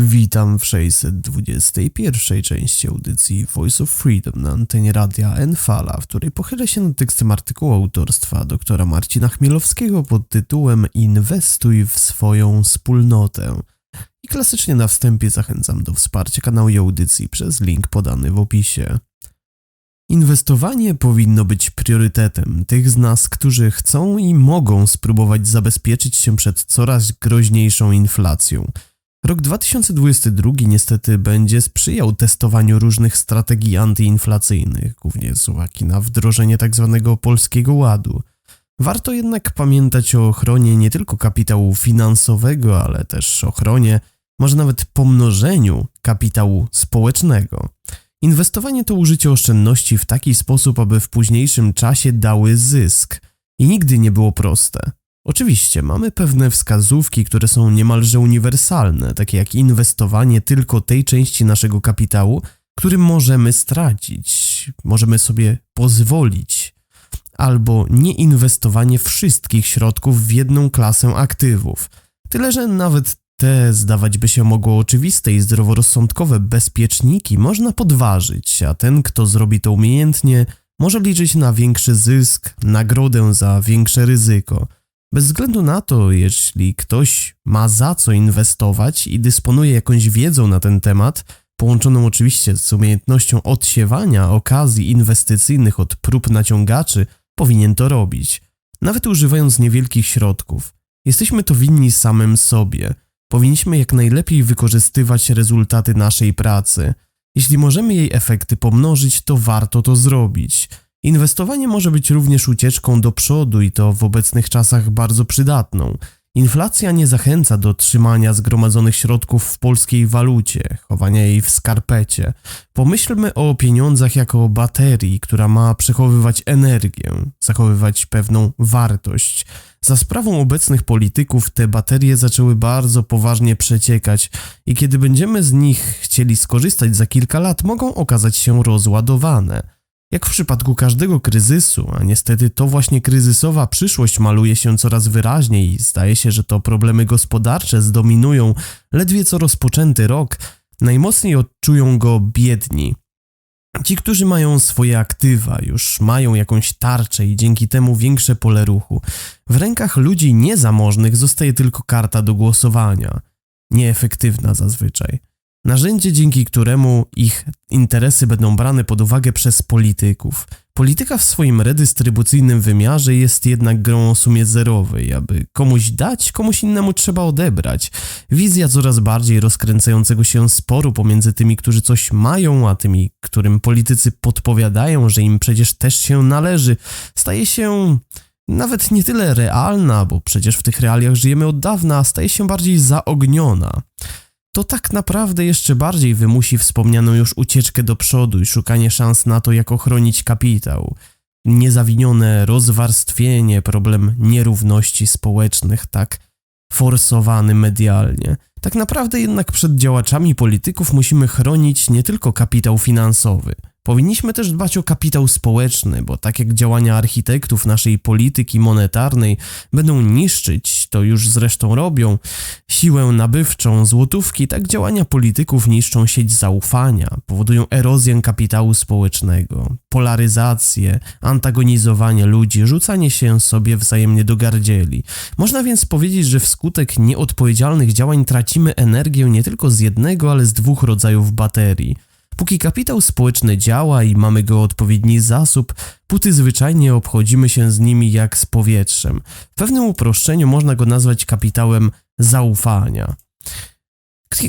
Witam w 621 części audycji Voice of Freedom na antenie radia Enfala, w której pochylę się nad tekstem artykułu autorstwa doktora Marcina Chmielowskiego pod tytułem Inwestuj w swoją wspólnotę. I klasycznie na wstępie zachęcam do wsparcia kanału i audycji przez link podany w opisie. Inwestowanie powinno być priorytetem tych z nas, którzy chcą i mogą spróbować zabezpieczyć się przed coraz groźniejszą inflacją – Rok 2022 niestety będzie sprzyjał testowaniu różnych strategii antyinflacyjnych, głównie z uwagi na wdrożenie tzw. Tak polskiego ładu. Warto jednak pamiętać o ochronie nie tylko kapitału finansowego, ale też ochronie, może nawet pomnożeniu kapitału społecznego. Inwestowanie to użycie oszczędności w taki sposób, aby w późniejszym czasie dały zysk. I nigdy nie było proste. Oczywiście mamy pewne wskazówki, które są niemalże uniwersalne, takie jak inwestowanie tylko tej części naszego kapitału, który możemy stracić, możemy sobie pozwolić, albo nieinwestowanie wszystkich środków w jedną klasę aktywów. Tyle, że nawet te, zdawać by się mogło oczywiste i zdroworozsądkowe bezpieczniki można podważyć, a ten, kto zrobi to umiejętnie, może liczyć na większy zysk, nagrodę za większe ryzyko – bez względu na to, jeśli ktoś ma za co inwestować i dysponuje jakąś wiedzą na ten temat, połączoną oczywiście z umiejętnością odsiewania okazji inwestycyjnych od prób naciągaczy, powinien to robić. Nawet używając niewielkich środków. Jesteśmy to winni samym sobie. Powinniśmy jak najlepiej wykorzystywać rezultaty naszej pracy. Jeśli możemy jej efekty pomnożyć, to warto to zrobić. Inwestowanie może być również ucieczką do przodu i to w obecnych czasach bardzo przydatną. Inflacja nie zachęca do trzymania zgromadzonych środków w polskiej walucie, chowania jej w skarpecie. Pomyślmy o pieniądzach jako baterii, która ma przechowywać energię, zachowywać pewną wartość. Za sprawą obecnych polityków te baterie zaczęły bardzo poważnie przeciekać i kiedy będziemy z nich chcieli skorzystać za kilka lat, mogą okazać się rozładowane. Jak w przypadku każdego kryzysu, a niestety to właśnie kryzysowa przyszłość maluje się coraz wyraźniej i zdaje się, że to problemy gospodarcze zdominują ledwie co rozpoczęty rok, najmocniej odczują go biedni. Ci, którzy mają swoje aktywa, już mają jakąś tarczę i dzięki temu większe pole ruchu. W rękach ludzi niezamożnych zostaje tylko karta do głosowania, nieefektywna zazwyczaj. Narzędzie, dzięki któremu ich interesy będą brane pod uwagę przez polityków. Polityka w swoim redystrybucyjnym wymiarze jest jednak grą o sumie zerowej. Aby komuś dać, komuś innemu trzeba odebrać. Wizja coraz bardziej rozkręcającego się sporu pomiędzy tymi, którzy coś mają, a tymi, którym politycy podpowiadają, że im przecież też się należy, staje się nawet nie tyle realna, bo przecież w tych realiach żyjemy od dawna, staje się bardziej zaogniona to tak naprawdę jeszcze bardziej wymusi wspomnianą już ucieczkę do przodu i szukanie szans na to, jak ochronić kapitał. Niezawinione rozwarstwienie, problem nierówności społecznych, tak forsowany medialnie. Tak naprawdę jednak przed działaczami polityków musimy chronić nie tylko kapitał finansowy – Powinniśmy też dbać o kapitał społeczny, bo tak jak działania architektów naszej polityki monetarnej będą niszczyć, to już zresztą robią, siłę nabywczą złotówki, tak działania polityków niszczą sieć zaufania, powodują erozję kapitału społecznego, polaryzację, antagonizowanie ludzi, rzucanie się sobie wzajemnie do gardzieli. Można więc powiedzieć, że wskutek nieodpowiedzialnych działań tracimy energię nie tylko z jednego, ale z dwóch rodzajów baterii – Póki kapitał społeczny działa i mamy go odpowiedni zasób, póty zwyczajnie obchodzimy się z nimi jak z powietrzem. W pewnym uproszczeniu można go nazwać kapitałem zaufania,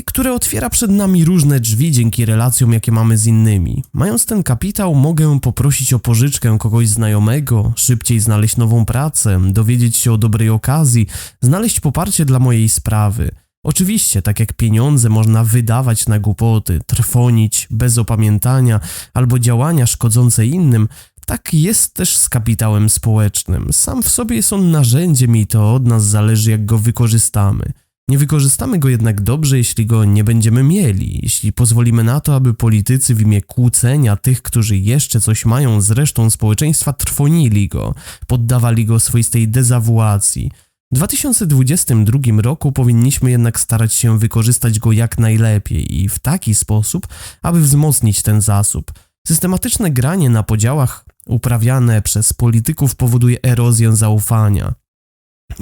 które otwiera przed nami różne drzwi dzięki relacjom, jakie mamy z innymi. Mając ten kapitał, mogę poprosić o pożyczkę kogoś znajomego, szybciej znaleźć nową pracę, dowiedzieć się o dobrej okazji, znaleźć poparcie dla mojej sprawy – Oczywiście, tak jak pieniądze można wydawać na głupoty, trwonić bez opamiętania albo działania szkodzące innym, tak jest też z kapitałem społecznym. Sam w sobie jest on narzędziem i to od nas zależy, jak go wykorzystamy. Nie wykorzystamy go jednak dobrze, jeśli go nie będziemy mieli, jeśli pozwolimy na to, aby politycy w imię kłócenia tych, którzy jeszcze coś mają z resztą społeczeństwa, trwonili go, poddawali go swoistej dezawuacji – W 2022 roku powinniśmy jednak starać się wykorzystać go jak najlepiej i w taki sposób, aby wzmocnić ten zasób. Systematyczne granie na podziałach uprawiane przez polityków powoduje erozję zaufania.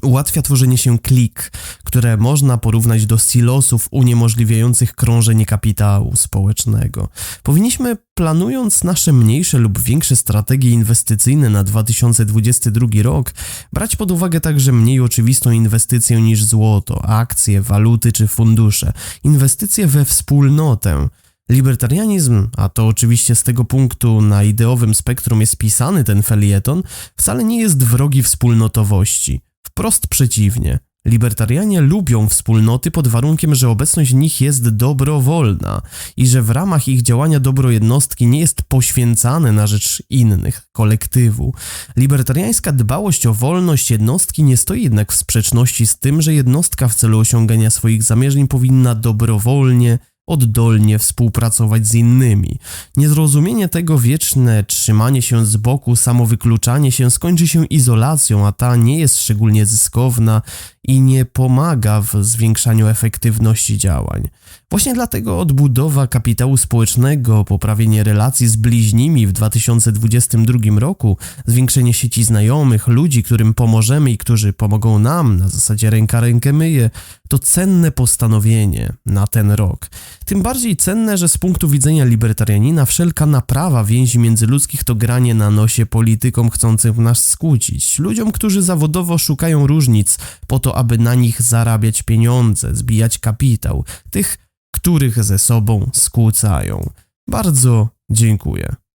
Ułatwia tworzenie się klik, które można porównać do silosów uniemożliwiających krążenie kapitału społecznego. Powinniśmy, planując nasze mniejsze lub większe strategie inwestycyjne na 2022 rok, brać pod uwagę także mniej oczywistą inwestycję niż złoto, akcje, waluty czy fundusze, inwestycje we wspólnotę. Libertarianizm, a to oczywiście z tego punktu na ideowym spektrum jest pisany ten felieton, wcale nie jest wrogi wspólnotowości. Wprost przeciwnie. Libertarianie lubią wspólnoty pod warunkiem, że obecność w nich jest dobrowolna i że w ramach ich działania dobro jednostki nie jest poświęcane na rzecz innych, kolektywu. Libertariańska dbałość o wolność jednostki nie stoi jednak w sprzeczności z tym, że jednostka w celu osiągania swoich zamierzeń powinna dobrowolnie oddolnie współpracować z innymi. Niezrozumienie tego wieczne trzymanie się z boku, samowykluczanie się skończy się izolacją, a ta nie jest szczególnie zyskowna i nie pomaga w zwiększaniu efektywności działań. Właśnie dlatego odbudowa kapitału społecznego, poprawienie relacji z bliźnimi w 2022 roku, zwiększenie sieci znajomych, ludzi, którym pomożemy i którzy pomogą nam na zasadzie ręka rękę myje, to cenne postanowienie na ten rok. Tym bardziej cenne, że z punktu widzenia libertarianina wszelka naprawa więzi międzyludzkich to granie na nosie politykom chcącym nas skłócić, ludziom, którzy zawodowo szukają różnic po to, aby na nich zarabiać pieniądze, zbijać kapitał, tych, których ze sobą skłócają. Bardzo dziękuję.